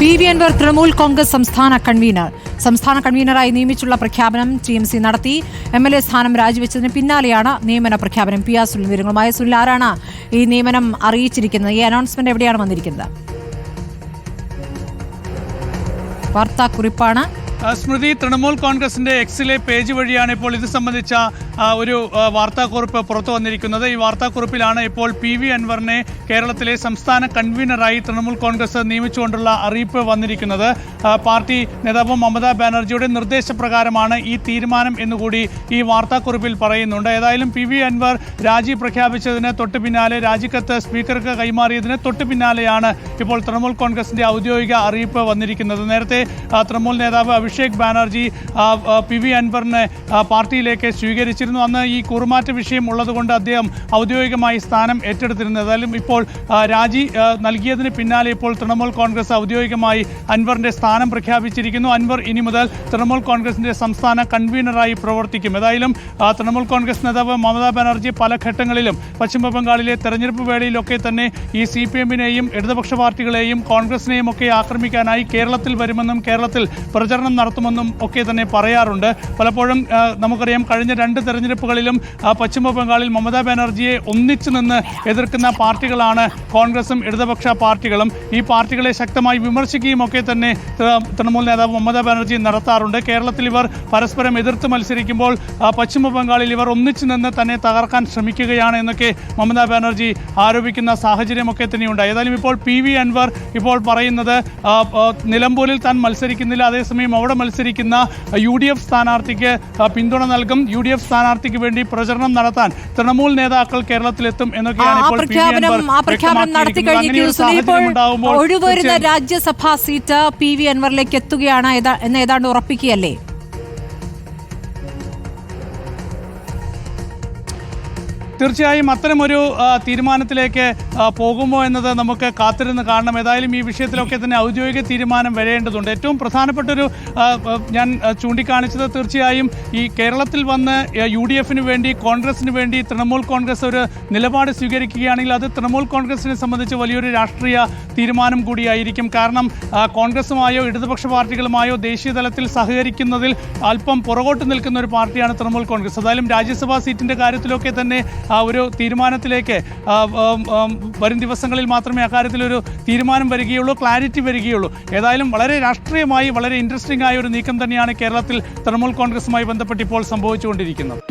P V Anvar Trinamool Congress സംസ്ഥാന convener. സംസ്ഥാന കൺവീനറായി നിയമിച്ചുള്ള പ്രഖ്യാപനം ടി എം സി നടത്തി. എം എൽ എ സ്ഥാനം രാജിവെച്ചതിന് പിന്നാലെയാണ് നിയമന പ്രഖ്യാപനം. പി ആർ സുനിൽ വിവരങ്ങളുമായ സുനിൽ ആരാണ് ഈ നിയമനം അറിയിച്ചിരിക്കുന്നത്? ഈ അനൗൺസ്മെന്റ് എവിടെയാണ് വന്നിരിക്കുന്നത്? വാർത്താക്കുറിപ്പാണ് സ്മൃതി തൃണമൂൽ കോൺഗ്രസിന്റെ എക്സിലെ പേജ് വഴിയാണ് ഇപ്പോൾ ഇത് സംബന്ധിച്ച ഒരു വാർത്താക്കുറിപ്പ് പുറത്തു വന്നിരിക്കുന്നത്. ഈ വാർത്താക്കുറിപ്പിലാണ് ഇപ്പോൾ പി വി അൻവറിനെ കേരളത്തിലെ സംസ്ഥാന കൺവീനറായി തൃണമൂൽ കോൺഗ്രസ് നിയമിച്ചുകൊണ്ടുള്ള അറിയിപ്പ് വന്നിരിക്കുന്നത്. പാർട്ടി നേതാവ് മമതാ ബാനർജിയുടെ നിർദ്ദേശപ്രകാരമാണ് ഈ തീരുമാനം എന്നുകൂടി ഈ വാർത്താക്കുറിപ്പിൽ പറയുന്നുണ്ട്. ഏതായാലും പി വി അൻവർ രാജി പ്രഖ്യാപിച്ചതിന് തൊട്ട് പിന്നാലെ രാജിക്കത്ത് സ്പീക്കർക്ക് കൈമാറിയതിന് തൊട്ട് പിന്നാലെയാണ് ഇപ്പോൾ തൃണമൂൽ കോൺഗ്രസിന്റെ ഔദ്യോഗിക അറിയിപ്പ് വന്നിരിക്കുന്നത്. നേരത്തെ തൃണമൂൽ നേതാവ് അഭിഷേക് ബാനർജി പി വി അൻവറിനെ പാർട്ടിയിലേക്ക് സ്വീകരിച്ചിരുന്നു. അന്ന് ഈ കുറുമാറ്റ വിഷയം ഉള്ളതുകൊണ്ട് അദ്ദേഹം ഔദ്യോഗികമായി സ്ഥാനം ഏറ്റെടുത്തിരുന്നു ഏതായാലും ഇപ്പോൾ രാജി നൽകിയതിന് പിന്നാലെ ഇപ്പോൾ തൃണമൂൽ കോൺഗ്രസ് ഔദ്യോഗികമായി അൻവറിന്റെ സ്ഥാനം പ്രഖ്യാപിച്ചിരിക്കുന്നു. അൻവർ ഇനി മുതൽ തൃണമൂൽ കോൺഗ്രസിന്റെ സംസ്ഥാന കൺവീനറായി പ്രവർത്തിക്കും. ഏതായാലും തൃണമൂൽ കോൺഗ്രസ് നേതാവ് മമതാ ബാനർജി പല ഘട്ടങ്ങളിലും പശ്ചിമ ബംഗാളിലെ തെരഞ്ഞെടുപ്പ് വേളയിലൊക്കെ തന്നെ ഈ സി പി എമ്മിനെയും ഇടതുപക്ഷ പാർട്ടികളെയും കോൺഗ്രസിനെയും ഒക്കെ ആക്രമിക്കാനായി കേരളത്തിൽ വരുമെന്നും കേരളത്തിൽ പ്രചരണം നടത്തുമെന്നും ഒക്കെ തന്നെ പറയാറുണ്ട്. പലപ്പോഴും നമുക്കറിയാം കഴിഞ്ഞ രണ്ട് തെരഞ്ഞെടുപ്പുകളിലും പശ്ചിമ ബംഗാളിൽ മമതാ ബാനർജിയെ ഒന്നിച്ചു നിന്ന് എതിർക്കുന്ന പാർട്ടികളാണ് കോൺഗ്രസും ഇടതുപക്ഷ പാർട്ടികളും. ഈ പാർട്ടികളെ ശക്തമായി വിമർശിക്കുകയും ഒക്കെ തന്നെ തൃണമൂൽ നേതാവ് മമതാ ബാനർജി നടത്താറുണ്ട്. കേരളത്തിൽ ഇവർ പരസ്പരം എതിർത്ത് മത്സരിക്കുമ്പോൾ പശ്ചിമ ബംഗാളിൽ ഇവർ ഒന്നിച്ചു നിന്ന് തന്നെ തകർക്കാൻ ശ്രമിക്കുകയാണ് എന്നൊക്കെ മമതാ ബാനർജി ആരോപിക്കുന്ന സാഹചര്യമൊക്കെ തന്നെയുണ്ട് ഏതായാലും ഇപ്പോൾ പി വി അൻവർ ഇപ്പോൾ പറയുന്നത് നിലമ്പൂരിൽ താൻ മത്സരിക്കുന്നില്ല. അതേസമയം അവിടെ മത്സരിക്കുന്ന യു ഡി എഫ് സ്ഥാനാർത്ഥിക്ക് പിന്തുണ നൽകും. യു ഡി എഫ് സ്ഥാനാർത്ഥിക്ക് വേണ്ടി പ്രചരണം നടത്താൻ തൃണമൂൽ നേതാക്കൾ കേരളത്തിലെത്തും എന്നൊക്കെയാണ് ഇപ്പോൾ ഒഴിവരുന്ന രാജ്യസഭാ സീറ്റ് പി വി അൻവറിലേക്ക് എത്തുകയാണ്. എന്ന് ഏതാണ്ട് ഉറപ്പിക്കുകയല്ലേ? തീർച്ചയായും അത്തരമൊരു തീരുമാനത്തിലേക്ക് പോകുമോ എന്നത് നമുക്ക് കാത്തിരുന്ന് കാണണം. ഏതായാലും ഈ വിഷയത്തിലൊക്കെ തന്നെ ഔദ്യോഗിക തീരുമാനം വരേണ്ടതുണ്ട്. ഏറ്റവും പ്രധാനപ്പെട്ട ഒരു ഞാൻ ചൂണ്ടിക്കാണിച്ചത് തീർച്ചയായും ഈ കേരളത്തിൽ വന്ന് യു ഡി എഫിന് വേണ്ടി കോൺഗ്രസിന് വേണ്ടി തൃണമൂൽ കോൺഗ്രസ് ഒരു നിലപാട് സ്വീകരിക്കുകയാണെങ്കിൽ അത് തൃണമൂൽ കോൺഗ്രസിനെ സംബന്ധിച്ച് വലിയൊരു രാഷ്ട്രീയ തീരുമാനം കൂടിയായിരിക്കും. കാരണം കോൺഗ്രസുമായോ ഇടതുപക്ഷ പാർട്ടികളുമായോ ദേശീയ തലത്തിൽ സഹകരിക്കുന്നതിൽ അല്പം പുറകോട്ട് നിൽക്കുന്ന ഒരു പാർട്ടിയാണ് തൃണമൂൽ കോൺഗ്രസ്. ഏതായാലും രാജ്യസഭാ സീറ്റിന്റെ കാര്യത്തിലൊക്കെ തന്നെ ഒരു തീരുമാനത്തിലേക്ക് വരും ദിവസങ്ങളിൽ മാത്രമേ അക്കാര്യത്തിലൊരു തീരുമാനം വരികയുള്ളൂ ക്ലാരിറ്റി വരികയുള്ളൂ. ഏതായാലും വളരെ രാഷ്ട്രീയമായി വളരെ ഇൻട്രസ്റ്റിംഗ് ആയ ഒരു നീക്കം തന്നെയാണ് കേരളത്തിൽ തൃണമൂൽ കോൺഗ്രസുമായി ബന്ധപ്പെട്ട് ഇപ്പോൾ സംഭവിച്ചുകൊണ്ടിരിക്കുന്നത്.